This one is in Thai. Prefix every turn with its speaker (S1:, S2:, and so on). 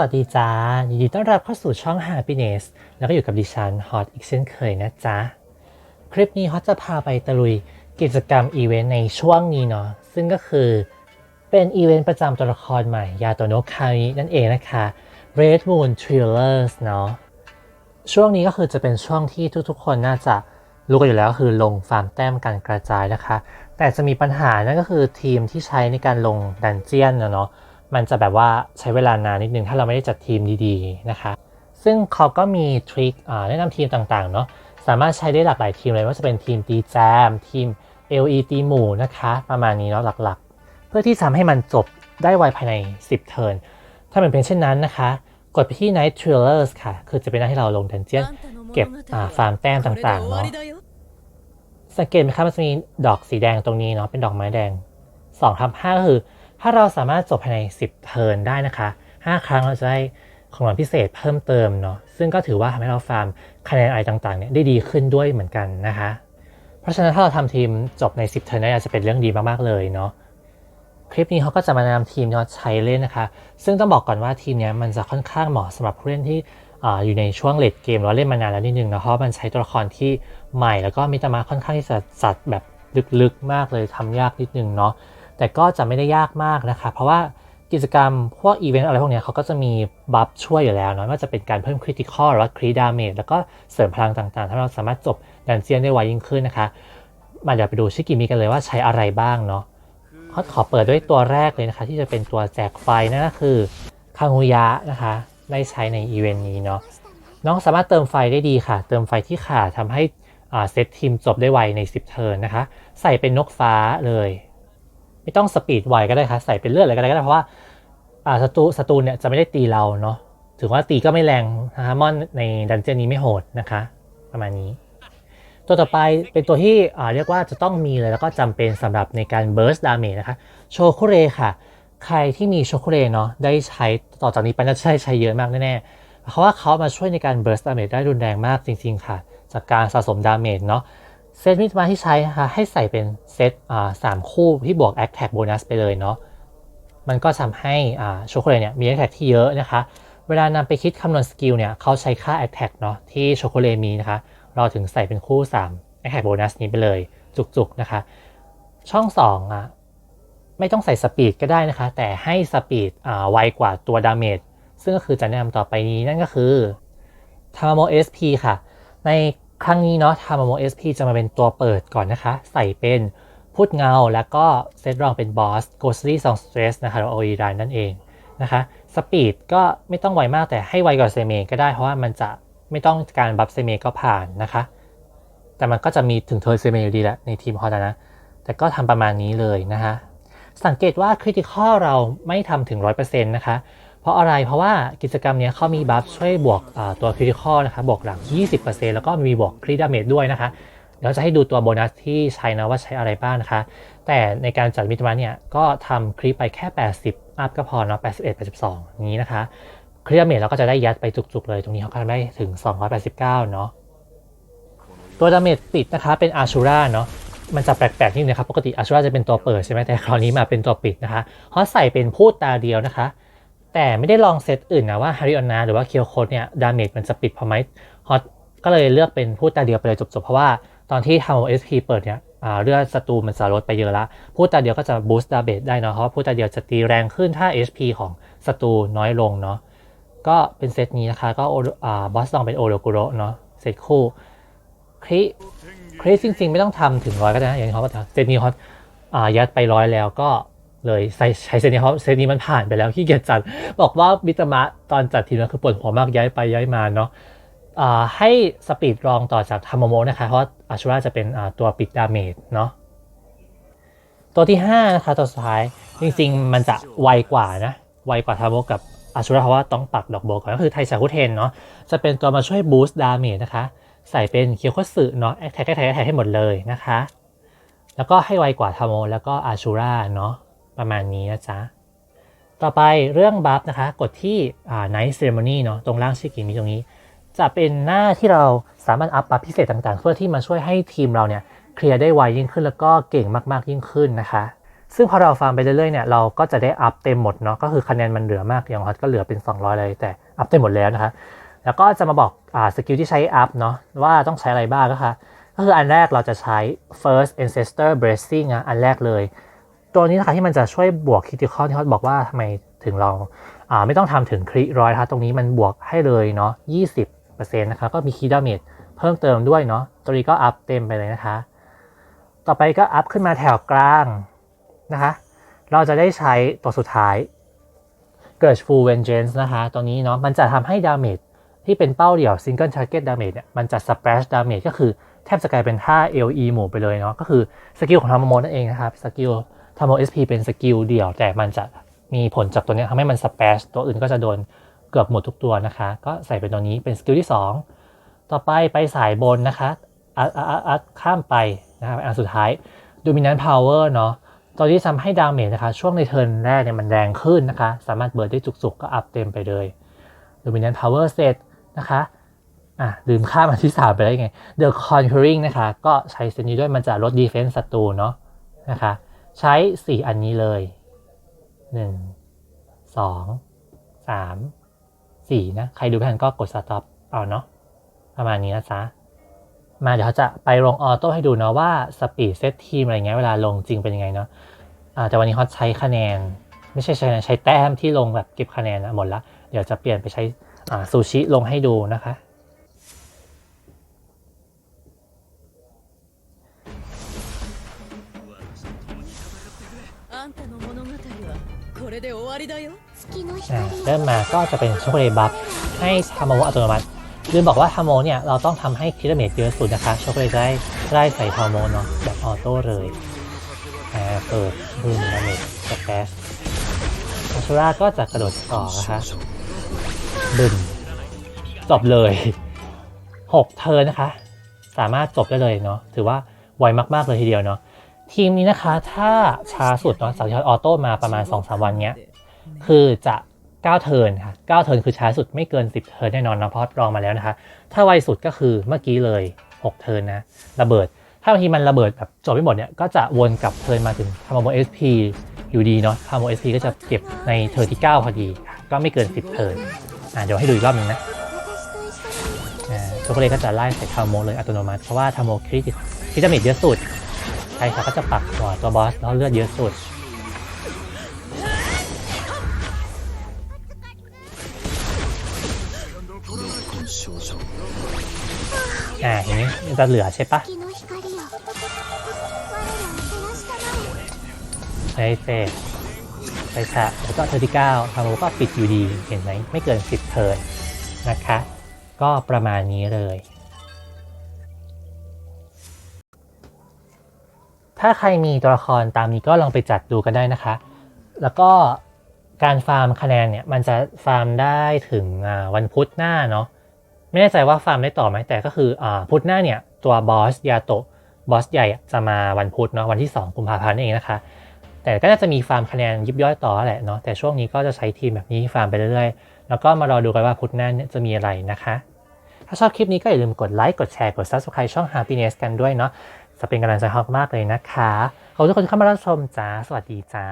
S1: วัสดีจ้า ยินดีต้อนรับเข้าสู่ช่อง Happiness แล้วก็อยู่กับดิฉันฮอตอีกเช่นเคยนะจ๊ะ คลิปนี้ฮอตจะพาไปตะลุยกิจกรรมอีเวนต์ในช่วงนี้เนาะ ซึ่งก็คือเป็นอีเวนต์ประจำตัวละครใหม่ ยาโตโนคามินั่นเองนะคะ Red Moon Thrillers เนาะ ช่วงนี้ก็คือจะเป็นช่วงที่ทุกๆ คนน่าจะรู้กันอยู่แล้วก็คือลงฟาร์มแต้มการกระจายนะคะ แต่จะมีปัญหานั่นก็คือทีมที่ใช้ในการลงดันเจียนเนาะ มันจะแบบว่าใช้เวลานานนิดนึงถ้าเราไม่ได้จัดทีมดีๆนะคะ ซึ่งเขาก็มีทริคแนะนำทีมต่างๆเนาะสามารถใช้ได้หลากหลายทีมเลยว่าจะเป็นทีมตีแจม ทีม LE ตีหมู่นะคะ ประมาณนี้เนาะหลักๆ เพื่อที่ทำให้มันจบได้ไวภายใน 10 เทิร์นถ้ามันเป็นเช่นนั้นนะคะ กดไปที่ Night Thrillers ค่ะ คือจะเป็นหน้าที่เราลงดันเจียนเก็บฟาร์มแต้มต่างๆเนาะสังเกตไหมครับมันจะมีดอกสีแดงตรงนี้เนาะเป็นดอกไม้แดง2ทับ5ก็คือ ถ้าเราสามารถจบภายใน 10 เทิร์นได้นะคะ 5 ครั้งเราจะได้ของรางวัลพิเศษเพิ่มเติมเนาะซึ่งก็ถือว่าทำให้เราฟาร์มคะแนนอะไรต่างๆเนี่ยได้ดีขึ้นด้วยเหมือนกันนะคะ เพราะฉะนั้นถ้าเราทำทีมจบใน 10 เทิร์นได้อาจะเป็นเรื่องดีมากๆเลยเนาะคลิปนี้เขาก็จะมาแนะนำทีมที่เขาใช้เล่นนะคะ ซึ่งต้องบอกก่อนว่าทีมเนี้ยมันจะค่อนข้างเหมาะสำหรับผู้เล่นที่ออยู่ในช่วงเลดเกมหรือว่าเล่นมานานแล้วนิดนึงนะเพราะมันใช้ตัวละครที่ใหม่แล้วก็มิตรมาค่อนข้างที่จะจัดแบบลึกๆมากเลยทำยากนิดนึงเนาะ แต่ก็จะไม่ได้ยากมากนะคะ เพราะว่ากิจกรรมพวกอีเวนต์อะไรพวกนี้เขาก็จะมีบัฟช่วยอยู่แล้วเนาะไม่ว่าจะเป็นการเพิ่มคริติคอลหรือว่าครีดาเมจแล้วก็เสริมพลังต่างๆถ้เราสามารถจบดันเจียนได้ไวยิ่งขึ้นนะคะ มาเดี๋ยวไปดูชิกิมิกันเลยว่าใช้อะไรบ้างเนาะเขาขอเปิดด้วยตัวแรกเลยนะคะ ที่จะเป็นตัวแจกไฟนั่นก็คือคังฮุยะนะคะ ได้ใช้ในอีเวนต์นี้เนาะน้องสามารถเติมไฟได้ดีค่ะ เติมไฟที่ขาดทำให้เซตทีมจบได้ไวใน 10 เทิร์นนะคะ ใส่เป็นนกฟ้าเลย ไม่ต้องสปีดไวก็ได้ค่ะใส่เป็นเลือดอะไรก็ได้ก็ได้เพราะว่าอ่าศัตรูศัตรูเนี่ยจะไม่ได้ตีเราเนาะถือว่าตีก็ไม่แรงนะคะมอนในดันเจียนนี้ไม่โหดนะคะ ประมาณนี้ ตัวต่อไปเป็นตัวที่อ่าเรียกว่าจะต้องมีเลยแล้วก็จำเป็นสำหรับในการ burst damage นะคะโชคุเรค่ะ ใครที่มีโชคุเรเนาะได้ใช้ต่อจากนี้ไปน่าจะใช้ใช้เยอะมากแน่ๆเพราะว่าเขามาช่วยในการ burst damage ได้รุนแรงมากจริง ๆ ค่ะ จากการสะสมดาเมจเนาะ เซตมิตมาที่ใช้นะคะให้ใส่เป็นเซตอ่าสามคู่ที่บวก a อ t a c k bonus ไปเลยเนาะมันก็ทำให้อ่าโชโคเลตเนี่ยมี a อ t a c k ที่เยอะนะคะ เวลานำไปคิดคำนวณสกิลเนี่ยเขาใช้ค่า a อ t a c k เนาะที่โชโคเลตมีนะคะ เราถึงใส่เป็นคู่3 a อ t a c k bonus นี้ไปเลยจุกๆนะคะ ช่อง2อะไม่ต้องใส่สปีดก็ได้นะคะ แต่ให้สปีดอ่าไวกว่าตัวดาเมจซึ่งก็คือจะแนะนำต่อไปนี้นั่นก็คือทามาโม SP ค่ะ ใน ครั้งนี้เนาะทามาโม SP จะมาเป็นตัวเปิดก่อนนะคะ ใส่เป็นพูดเงา แล้วก็เซตรองเป็นบอสโกสตี้สองสเตรสนะคะโออีรานนั่นเองนะคะสปีดก็ไม่ต้องไวมากแต่ให้ไวกว่าเซเมก็ได้เพราะว่ามันจะไม่ต้องการบัฟเซเมก็ผ่านนะคะ แต่มันก็จะมีถึงเทอร์เซเมอยู่ดีแหละในทีมฮอตนะ แต่ก็ทำประมาณนี้เลยนะคะ สังเกตว่าคริติคอลเราไม่ทำถึง 100%นะคะ เพราะอะไรเพราะว่ากิจกรรมเนี้ยเขามีบัฟช่วยบวกตัวคริติคอลนะคะบวกหลัง 20%แล้วก็มีบวกคริดาเมจด้วยนะคะเดี๋ยวจะให้ดูตัวโบนัสที่ใช้นะว่าใช้อะไรบ้างนะคะ แต่ในการจัดมิตรมาเนี่ยก็ทำคลิปไปแค่ 80 อัพก็พอเนาะ81 82 นี้นะคะคริดาเมจเราก็จะได้ยัดไปจุกๆเลย ตรงนี้เขาก็ได้ถึง 289 เนาะตัวดาเมจปิดนะคะเป็นอาชูราเนาะมันจะแปลกๆนิดนึงครับปกติอาชูราจะเป็นตัวเปิดใช่ไหมแต่คราวนี้มาเป็นตัวปิดนะคะเพราใส่เป็นพูดตาเดียวนะคะ แต่ไม่ได้ลองเซตอื่นนะว่าฮาริออนนาหรือว่าเคียวโคดเนี่ยดาเมจมันจะปิดพอไหมฮอตก็เลยเลือกเป็นพูดตาเดียวไปเลยจบๆ เพราะว่าตอนที่ทำเอสพีเปิดเนี่ยอ่าเลือดศัตรูมันจะลดไปเยอะละพูดตาเดียวก็จะบูสต์ดาเมจได้เนาะเพราะพูดตาเดียวจะตีแรงขึ้นถ้า HP ของศัตรูน้อยลงเนาะก็เป็นเซตนี้นะคะก็โออ่าบอสลองเป็นโอโรกุโรเนาะเซตคู่คริคริสจริงๆ ไม่ต้องทำถึงร้อยก็ได้นะอย่างที่เขาก็ทำเซตนี้เขาอ่ายัดไปร้อยแล้วก็ เลยใช้ใช้เซนี้เพราะเซนี้มันผ่านไปแล้วขี้เกียจจัด บอกว่ามิตรมะตอนจัดทีนั้นคือปวดหัวมากย้ายไปย้ายมาเนาะให้สปีดรองต่อจากทามโมโมนะคะ เพราะอาชูราจะเป็นตัวปิดดาเมจเนาะตัวที่ 5 นะคะ ตัวสุดท้าย จริงๆ มันจะไวกว่านะ ไวกว่าทามโมกับอาชูราเพราะว่าต้องปักดอกโบก่อนก็คือไทชาคุเทนเนาะจะเป็นตัวมาช่วยบูสต์ดาเมจนะคะ ใส่เป็นเคียวคสึเนาะแอคแท็กแอคแท็กแอคแท็กให้หมดเลยนะคะ แล้วก็ให้ไวกว่าทามโมแล้วก็อาชูราเนาะ ประมาณนี้นะจ๊ะต่อไปเรื่องบัฟนะคะ กดที่ Night Ceremony เนาะตรงล่างชิกิมีตรงนี้ จะเป็นหน้าที่เราสามารถอัพบัฟพิเศษต่างๆ เพื่อที่มาช่วยให้ทีมเราเนี่ยเคลียร์ได้ไวยิ่งขึ้นแล้วก็เก่งมากๆยิ่งขึ้นนะคะ ซึ่งพอเราฟาร์มไปเรื่อยๆเนี่ยเราก็จะได้อัพเต็มหมดเนาะก็คือคะแนนมันเหลือมากอย่างฮอตก็เหลือเป็น 200 เลยแต่อัพเต็มหมดแล้วนะคะ แล้วก็จะมาบอกอ่าสกิลที่ใช้อัพเนาะว่าต้องใช้อะไรบ้างก็ค่ะก็คืออันแรกเราจะใช้ first ancestor bracing อะอันแรกเลย ตัวนี้นะคะที่มันจะช่วยบวก critical ที่เขาบอกว่าทำไมถึงเราอ่าไม่ต้องทำถึงคริร้อยนะคะตรงนี้มันบวกให้เลยเนาะ20%นะคะก็มีคีดาเมจเพิ่มเติมด้วยเนาะตัวนี้ก็อัพเต็มไปเลยนะคะ ต่อไปก็อัพขึ้นมาแถวกลางนะคะ เราจะได้ใช้ตัวสุดท้าย g u r g Full Vengeance นะคะตัวนี้เนาะมันจะทำให้ดาเมจที่เป็นเป้าเดี่ยว Single Target Damage เนี่ยมันจะ Splash Damage ก็คือแทบจะกลายเป็นท่า LE หมู่ไปเลยเนาะก็คือสกิลของทามโมนั่นเองนะครับสกิล ทามโม SP เป็นสกิลเดี่ยว แต่มันจะมีผลจากตัวนี้ทำให้มัน Splash ตัวอื่นก็จะโดนเกือบหมดทุกตัวนะคะ ก็ใส่เป็นตัวนี้เป็นสกิลที่ 2 ต่อไปไปสายบนนะคะอัดอัดอัดข้ามไปนะครับอันสุดท้าย Dominant Power เนาะตัวที่ทำให้ดาเมจนะคะ ช่วงในเทิร์นแรกเนี่ยมันแรงขึ้นนะคะ สามารถเบิร์ดได้จุกๆ ก็อัพเต็มไปเลย Dominant Power เสร็จนะคะอะลืมข้ามอันที่ 3 ไปได้ไง The Conquering นะคะ ก็ใช้เซนนี้ด้วยมันจะลด Defense ศัตรูเนาะนะคะ ใช้ 4 อันนี้เลย 1 2 3 4 นะ ใครดูไม่ทันก็กด Stop เอาเนาะประมาณนี้นะจ๊ะมาเดี๋ยวเขาจะไปลงออโต้ให้ดูเนาะว่าสปีดเซตทีมอะไรเงี้ยเวลาลงจริงเป็นยังไงเนาะอ่าแต่วันนี้เขาใช้คะแนน ไม่ใช่ใช้คะแนนใช้แต้มที่ลงแบบเก็บคะแนนนะหมดละเดี๋ยวจะเปลี่ยนไปใช้อ่าซูชิลงให้ดูนะคะ เริ่มมาก็จะเป็นช็อกโกแลตบัฟให้ทาโมอัตโนมัติลืมบอกว่าทาโมเนี่ยเราต้องทำให้คิดเมจเยอะสุดนะคะช็อกโกแลตจะได้ได้ใส่ทาโมเนาะแบบออโต้เลยอ่าเปิดบึ้มดาเมจสแปซอัชราก็จะกระโดดต่อนะคะบึ้มจบเลย 6 เทิร์นนะคะ สามารถจบได้เลยเนาะถือว่าไวมาก ๆ เลยทีเดียวเนาะทีมนี้นะคะ ถ้าช้าสุดเนาะสาวที่ออโต้มาประมาณ 2-3 วันเนี้ย คือจะ 9 เทิร์นค่ะ 9 เทิร์นคือช้าสุดไม่เกิน 10 เทิร์นแน่นอนนะเพราะลองมาแล้วนะคะ ถ้าไวสุดก็คือเมื่อกี้เลย 6 เทิร์นนะ ระเบิด ถ้าบางทีมันระเบิดแบบจบไม่หมดเนี่ยก็จะวนกลับเทิร์นมาถึงคาร์โมโเอสพีอยู่ดีเนาะคาร์โมเอสพีก็จะเก็บในเทิร์นที่ 9 พอดี ก็ไม่เกิน 10 เทิร์นอ่าเดี๋ยวให้ดูอีกรอบนึงนะโซเฟโลก็จะไล่ใส่คาร์โมเลยอัตโนมัติเพราะว่าคาร์โมคริติคริตามิดเยอะสุดใช่ค่ะก็จะปักหัวตัวบอสแล้วเลือดเยอะสุด อ่าอย่างนี้มจะเหลือใช่ปะไอเฟสไอสะแล้วก็เทอร์ที่เก้าทำโอก็ปิดอยู่ดีเห็นไหมไม่เกินสิบเทิร์นนะคะ ก็ประมาณนี้เลย ถ้าใครมีตัวละครตามนี้ก็ลองไปจัดดูกันได้นะคะ แล้วก็การฟาร์มคะแนนเนี่ย มันจะฟาร์มได้ถึงวันพุธหน้าเนาะ ไม่แน่ใจว่าฟาร์มได้ต่อไหมแต่ก็คืออ่าพุธหน้าเนี่ยตัวบอสยาโตบอสใหญ่จะมาวันพุธเนาะวันที่ 2 กุมภาพันธ์เองนะคะ แต่ก็น่าจะมีฟาร์มคะแนนยิบย่อยต่อแหละเนาะแต่ช่วงนี้ก็จะใช้ทีมแบบนี้ฟาร์มไปเรื่อยๆ แล้วก็มารอดูกันว่าพุธหน้าเนี่ยจะมีอะไรนะคะ ถ้าชอบคลิปนี้ก็อย่าลืมกดไลค์กดแชร์กด subscribe ช่อง Happiness กันด้วยเนาะจะเป็นกำลังใจให้มากเลยนะคะขอบคุณทุกคนที่เข้ามารับชมจ้าสวัสดีจ้า